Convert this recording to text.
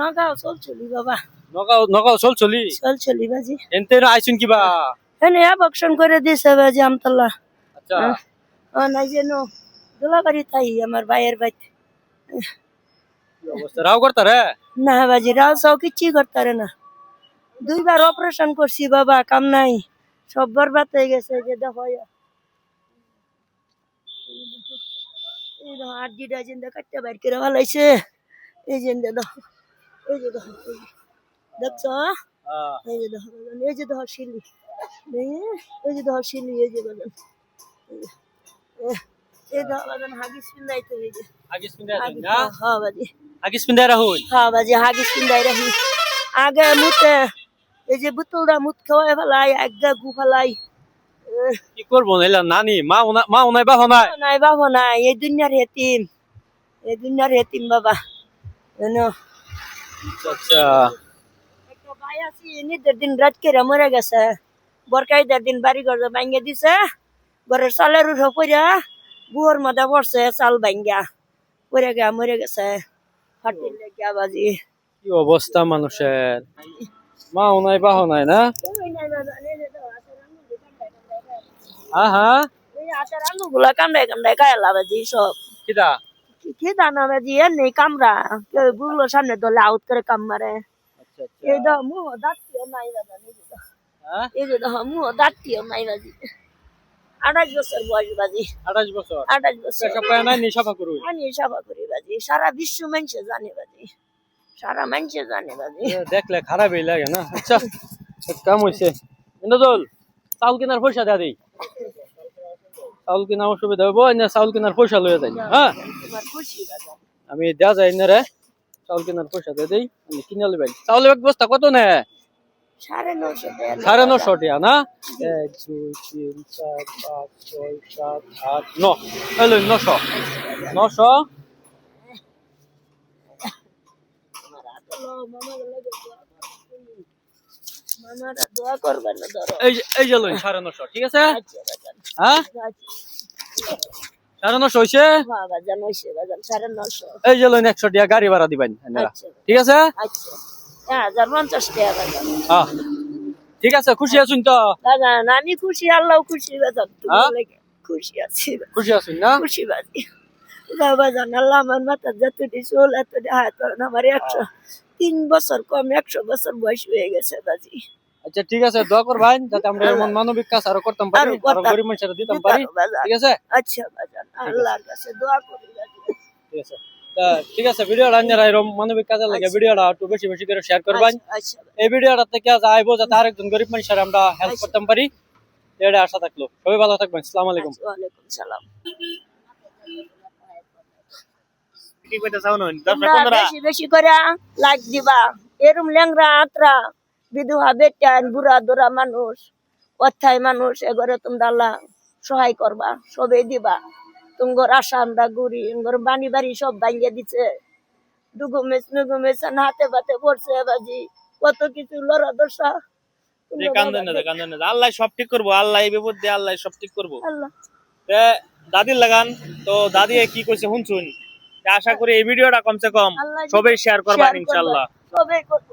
নগাঁও চল চলি বাবা। নগাঁও নগাঁও চল চলি? চল চলি বাজি। এনতে আইছুন কিবা? এনে বকশন করে দিছে বাজি আমতলা। আচ্ছা। ও নাই যেন দোলাবাড়ি তাই আমার ভাইয়ের অবস্থা রাও রে না বাজি রাও সব করতারে না। দুইবার অপারেশন করছি বাবা কাম নাই। সব বরবাদ হয়ে গেছে যে দেখো দেখো আড্ডিটা জিন্দা কাটতে বাইর করে ভালাইছে এই জিন্দা দেখো। এই যে দেখো। দেখছ হ্যাঁ। এই যে দেখো এই যে দেখো শিলি। এই যে দেখো শিলি এই যে বাজান এই এই দেখো বাজান হাগিস পিন্দাইতে এই যে। আগিস পিন্দা না? হ্যাঁ বাজি। আগিস পিন্দা রাহুল? হ্যাঁ বাজি হাগিস পিন্দাই রাখি আগে মুতে এই যে বুতুলটা মুত খাওয়াই ফেলাই আগে গু ফেলাই। কি করব নাইলা নানি মা মা উনাই বাবা নাই। নাই বাবা নাই এই দুনিয়ার হেতিম। এই দুনিয়ার হেতিম বাবা। জানো আচ্ছা, একটা ভাই আছি নিজের দিন রাত করে মরে গেছে। বরকাইদার দিন বাড়ি ঘর ভাঙ্গে দিছে। ঘরের চালের উঠে পড়া বুয়ার মধ্যে পড়ছে চাল ভাঙ্গা পড়ে গা মরে গেছে। ফাটিল লেগে বাজি কি অবস্থা মানুষের? মা উনাই বাবা নাই না? হ্যাঁ হ্যাঁ হাতের আলু গুলা কামড়ায় কামড়ায় কায়লা বাজি সব। কিটা? কি দানা বাজি এর নেই কেউ বুঝলো সামনে দলে আউট করে কাম মারে। আচ্ছা আচ্ছা। এই দাও মুহ দাঁতিও নাই বাবা এই যে। হ্যাঁ? মুহ দাঁতিও নাই বাজি। আঠাশ বছর বয়স বাজি। আঠাশ বছর? আঠাশ বছর। নিশাফা আমি সাফা করি বাজি। সারা বিশ্ব মানুষে জানে বাজি। সারা মানুষে জানে বাজি। দেখলে খারাপই লাগে না। আচ্ছা কাম হইছে। ইন্দ্রদল চাউল কেনার পয়সা দেয়া দিই। চাউল কেনার অসুবিধা হইব না চাউল কেনার পয়সা লইয়া যাই হ্যাঁ? আমি দেয়া যাই না রে চাউল কেনার পয়সা দিয়ে দিই আমি কিনে লইবাই। চাউল এক বস্তা কত নে? সাড়ে নশো টাকা। না? এক দুই তিন চার পাঁচ ছয় সাত আট ন। হলো নশো। নশো? এই যে- লই সাড়ে নশো ঠিক আছে? আচ্ছা বাজান হ্যাঁ? আচ্ছা সাড়ে নশো। হ্যাঁ এই যে একশো গাড়ি ভাড়া দিবেন আচ্ছা ঠিক আছে? হ্যাঁ হ্যাঁ ঠিক খুশি আছুন তো? আমি খুশি আল্লাহ খুশি বাজান। হ্যাঁ? খুশি আছি খুশি আছুন না? খুশি বাজি। আল্লাহ আমার চুল হাত আমার একশো তিন বছর কম একশো বছর বয়স হয়ে গেছে বাজি। আচ্ছা ঠিক আছে দোয়া করবেন যাতে আমরা এমন মানবিক কাজ আরও করতাম পারি আরও আরও গরিব মানুষের দিতাম পারি। ঠিক আছে? আচ্ছা বাজান আল্লাহর কাছে দোয়া করি ঠিক আছে। তা ঠিক আছে ভিডিওটা আপনারা এরকম মানবিক কাজের লাগে ভিডিওটা একটু বেশি বেশি করে শেয়ার করবেন। আচ্ছা, আচ্ছা। এই ভিডিওটা থেকে যাইবো যাতে আরেকজন গরিব মানুষের আমরা হেল্প আচ্ছা। করতাম পারি। এটা আশা থাকল। সবাই ভালো থাকবেন। আসসালামু আলাইকুম। ওয়ালাইকুম সালাম। কি কইতে চাও না তোমরা বেশি বেশি করে লাইক দিবা। এরম ল্যাংরা আত্রা। বিধবা বেটান বুড়া দোরা মানুষ অথায় মানুষ এগরে তোমরা আল্লাহ সহায় করবা সবে দিবা। তোমার আশা আমরা গুড়ি তোমার বাড়ি বাড়ি সব ভাঙ্গে দিছে। ডুগুমেস নুগুমেস হাতে বাতে পড়ছে বাজি কত কিছু লড়া দশা। আল্লাহ সব ঠিক করব আল্লাহ বিপদ দিয়ে আল্লাহ সব ঠিক করব। দাদির লাগান তো দাদি কি কইছে শুনছুন? আশা করি এই ভিডিওটা কমসে কম সবাই শেয়ার করবেন করবা। ইনশাআল্লাহ। করব।